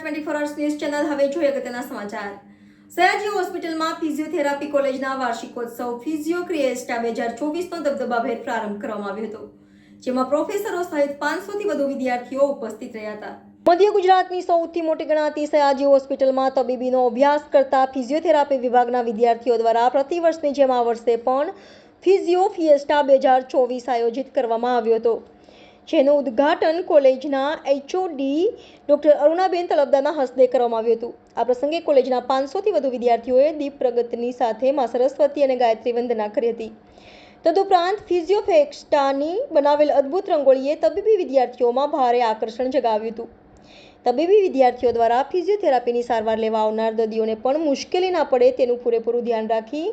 Twenty four hours news channel હવે જોઈએ અગત્યના સમાચાર. સયાજી હોસ્પિટલમાં ફિઝિયોથેરાપી કોલેજના વાર્ષિકોત્સવ ફિઝિયો ક્રિએસ્ટા બે હજાર ચોવીસનો દબદબાભેર પ્રારંભ કરવામાં આવ્યો હતો, જેમાં પ્રોફેસરો સહિત પાંચસોથી વધુ વિદ્યાર્થીઓ ઉપસ્થિત રહ્યા હતા. મધ્ય ગુજરાતની સૌથી મોટી ગણાતી સયાજી હોસ્પિટલમાં તબીબીનો અભ્યાસ કરતા ફિઝિયોથેરાપી વિભાગના વિદ્યાર્થીઓ દ્વારા પ્રતિવર્ષની જેમ આ વર્ષે પણ ફિઝિયો ફિએસ્ટા બે હજાર ચોવીસ આયોજિત કરવામાં આવ્યો હતો. જેનું ઉદ્ઘાટન કોલેજના એચઓડી ડોક્ટર અરુણાબેન તલબદાના હસ્તે કરવામાં આવ્યું હતું. આ પ્રસંગે કોલેજના પાંચસોથી વધુ વિદ્યાર્થીઓએ દીપ પ્રગતિની સાથે મા સરસ્વતી અને ગાયત્રી વંદના કરી હતી. તદુપરાંત ફિઝિયોફેક્સ્ટાની બનાવેલ અદ્ભુત રંગોળીએ તબીબી વિદ્યાર્થીઓમાં ભારે આકર્ષણ જગાવ્યું હતું. તબીબી વિદ્યાર્થીઓ દ્વારા ફિઝિયોથેરાપીની સારવાર લેવા આવનાર દર્દીઓને પણ મુશ્કેલી ના પડે તેનું પૂરેપૂરું ધ્યાન રાખી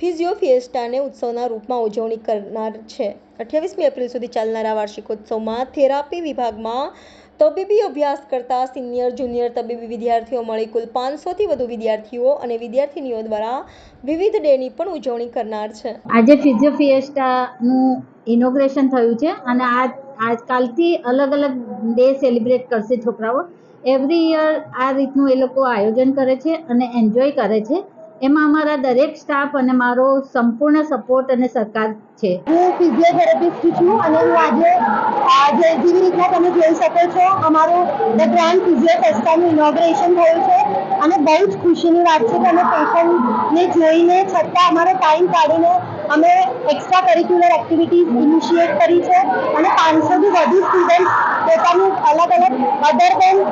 ફિઝિયો ફિએસ્ટાને ઉત્સવના રૂપમાં ઉજવણી કરનાર છે. અઠ્યાવીસમી એપ્રિલ સુધી ચાલનારા વાર્ષિકોત્સવમાં થેરાપી વિભાગમાં તબીબી અભ્યાસ કરતા સિનિયર, જુનિયર તબીબી વિદ્યાર્થીઓ મળી કુલ પાંચસોથી વધુ વિદ્યાર્થીઓ અને વિદ્યાર્થીનીઓ દ્વારા વિવિધ ડેની પણ ઉજવણી કરનાર છે. આજે ફિઝિયો ફિએસ્ટાનું ઇનોગ્રેશન થયું છે અને આ, આજકાલથી અલગ અલગ ડે સેલિબ્રેટ કરશે છોકરાઓ. એવરી યર આ રીતનું એ લોકો આયોજન કરે છે અને એન્જોય કરે છે. એમાં અમારા દરેક સ્ટાફ અને મારો સંપૂર્ણ સપોર્ટ અને સહકાર છે. હું ફિઝિયોથેરાપિસ્ટ છું અને હું આજે આજે જેવી રીતના તમે જોઈ શકો છો, અમારું ધ ગ્રાન્ડ ફિઝિયો ફેસ્ટાનું ઇનોગ્રેશન થયું છે. અને બહુ જ ખુશીની વાત છે કે અમે પેશન્ટને જોઈને છતાં અમારો ટાઈમ કાઢીને અમે એક્સ્ટ્રા કરિક્યુલર એક્ટિવિટીઝ ઇનિશિએટ કરી છે અને પાંચસોથી વધુ સ્ટુડન્ટ પોતાનું અલગ અલગ અધર દેન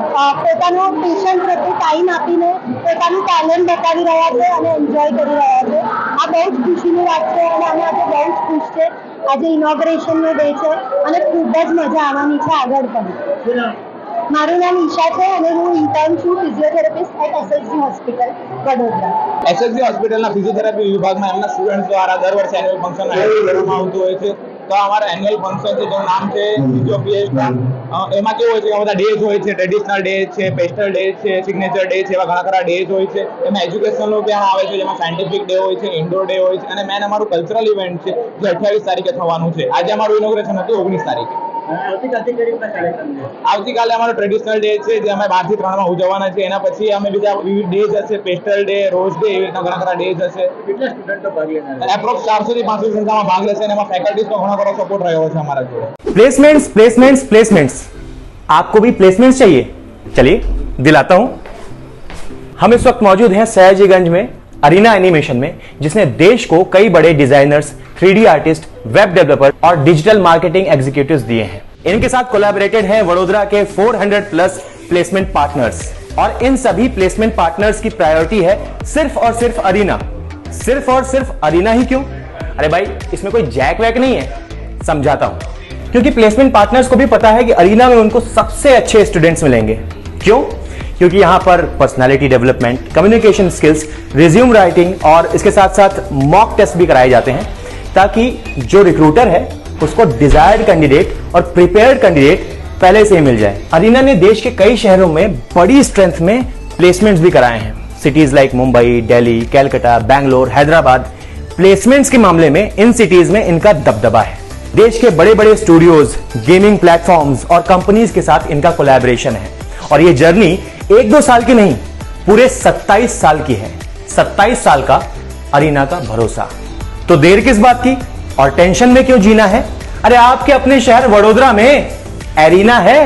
પોતાનો પેશન્ટ પ્રત્યે ટાઈમ આપીને પોતાનું ટેલેન્ટ બતાવી રહ્યા છે અને એન્જોય કરી રહ્યા છે. આ બહુ જ ખુશીની વાત છે અને અમે આજે બહુ જ ખુશ છે. આજે ઇનોગ્રેશનનો ડે છે અને ખૂબ જ મજા આવવાની છે આગળ પણ. મારું નામ ઈશા છે અને હું ઇન્ટર્ન છું physiotherapist at SSG hospital Vadodara. SSG હોસ્પિટલના ફિઝિયોથેરાપી વિભાગમાં એમના સ્ટુડન્ટ દ્વારા દર વર્ષે એન્યુઅલ ફંક્શન કરવામાં આવતું હોય છે. તો અમારા એન્યુઅલ ફંક્શન છે જેનું નામ છે એમાં કેવું હોય છે બધા ડેઝ હોય છે ટ્રેડિશનલ ડે છે પેસ્ટલ ડે છે સિગ્નેચર ડે છે એવા ઘણા ખરા ડેઝ હોય છે. એમાં એજ્યુકેશનલ પણ આવે છે જેમાં સાયન્ટિફિક ડે હોય છે ઇન્ડોર ડે હોય છે. અને મેન અમારું કલ્ચરલ ઇવેન્ટ છે જે અઠ્યાવીસ તારીખે થવાનું છે. આજે અમારું ઇનોગ્રેશન હતું ઓગણીસ તારીખે. આવતીકાલે અમારો ટ્રેડિશનલ ડે છે જે અમે બાર થી ત્રણ માં ઉજવવાના છે એના પછી અમે બીજા વિવિધ ડેઝ હશે પેસ્ટલ ડે રોઝ ડે એવી રીતના ઘણા ખરા ડેઝ હશે એપ્રોક્સ ચારસો થી પાંચસો સંખ્યામાં ભાગ લેશે અને એમાં ફેકલ્ટીઝ નો ઘણો ખરો સપોર્ટ રહ્યો છે અમારા જોડે प्लेसमेंट्स प्लेसमेंट्स प्लेसमेंट्स आपको भी प्लेसमेंट्स चाहिए चलिए दिलाता हूं हम इस वक्त मौजूद हैं सयाजीगंज में अरीना एनिमेशन में जिसने देश को कई बड़े designers three artist web developer और डिजिटल मार्केटिंग एग्जीक्यूटिव दिए हैं। इनके साथ कोलैबोरेटेड है वडोदरा के 400 प्लस प्लेसमेंट पार्टनर्स और इन सभी प्लेसमेंट पार्टनर्स की प्रायोरिटी है सिर्फ़ और सिर्फ़ अरीना। सिर्फ़ और सिर्फ़ अरीना ही क्यों? अरे भाई, इसमें कोई जैक वैक नहीं है। समझाता हूँ। क्योंकि प्लेसमेंट पार्टनर्स को भी पता है कि अरीना में उनको सबसे अच्छे स्टूडेंट्स मिलेंगे। क्यों? क्योंकि यहाँ पर personality development communication skills resume writing और इसके साथ साथ मॉक टेस्ट भी कराए जाते हैं। ताकि जो रिक्रूटर है, उसको डिजायर्ड कैंडिडेट और प्रिपेयर्ड कैंडिडेट पहले से ही मिल जाए। अरीना ने देश के कई शहरों में बड़ी स्ट्रेंथ में प्लेसमेंट्स भी कराए हैं। Cities like Mumbai Delhi Calcutta Bangalore Hyderabad placements के मामले में इन सिटीज़ में इनका दबदबा है। देश के बड़े बड़े स्टूडियोज गेमिंग प्लेटफॉर्म्स और कंपनीज़ के साथ इनका कोलैबोरेशन है। और ये जर्नी एक दो साल की नहीं, पूरे 27 साल की है। 27 साल का अरीना का भरोसा। तो देर किस बात की और टेंशन में क्यों जीना है अरे आपके अपने शहर वडोदरा में एरीना है